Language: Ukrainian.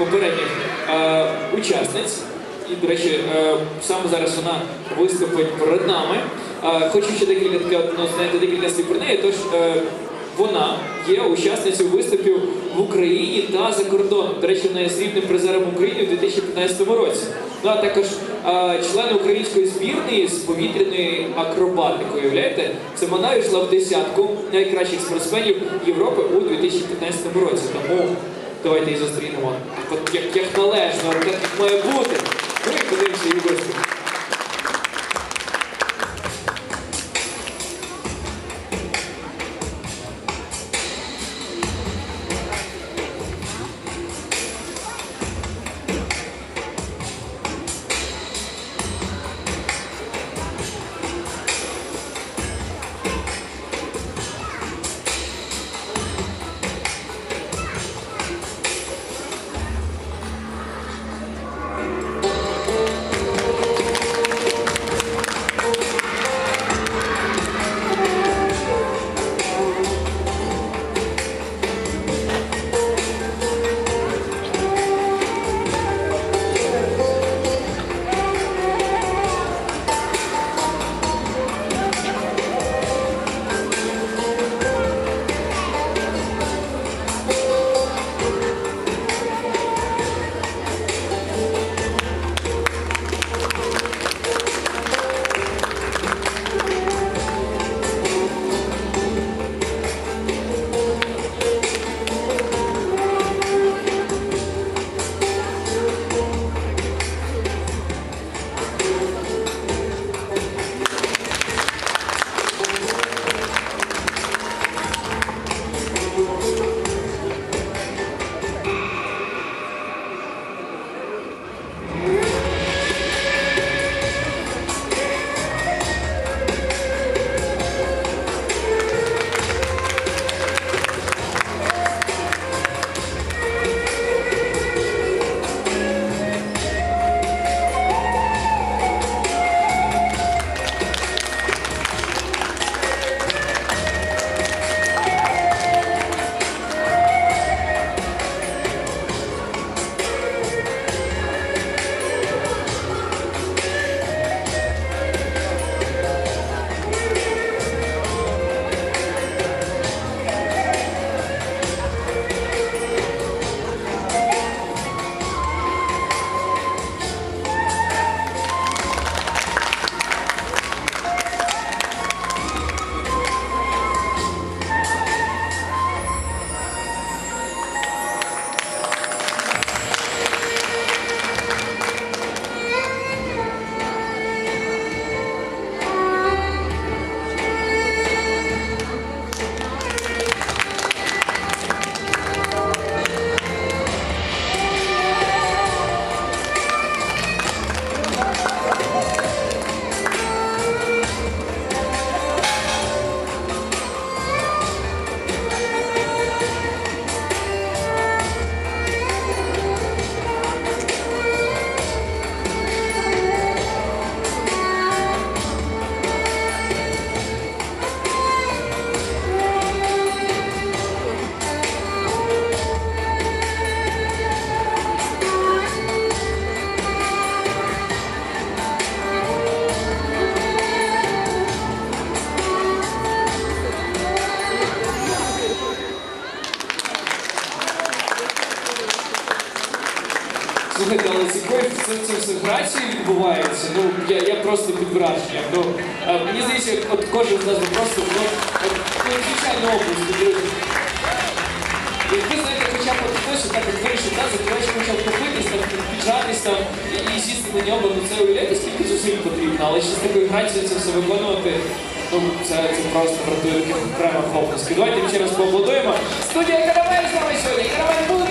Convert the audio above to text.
попередніх е, учасниць. І, до речі, е, саме зараз вона виступить перед нами. Е, хочу ще декілька ну, знаєте, декілька слів про неї. Тож е, вона є учасницею виступів в Україні та за кордоном. До речі, вона є срібним призером України у 2015 році. Ну а також е, члени української збірної з повітряної акробатики. Уявляєте, це вона йшла в десятку найкращих спортсменів Європи у 2015 році. Тому Давайте її зустрінемо. Як, як належно, як має бути. Ну Слухайте, але з якою це, це все грацією відбувається, ну я, я просто під враженням. Ну, е, мені здається, от кожен з нас просто ну, от, ну, звичайно область, друзі. Якби знаєте, хоча б хтось так от вирішив, так, закриваючи хоча б купитись, там, піджатись там і, сісти на нього, ну це уявляєте, скільки зусиль потрібно, але ще з такою грацією це все виконувати. Ну, це, це просто вартує окремих оплесків. Давайте ще раз поаплодуємо. Студія Каравель з нами сьогодні. Каравель буде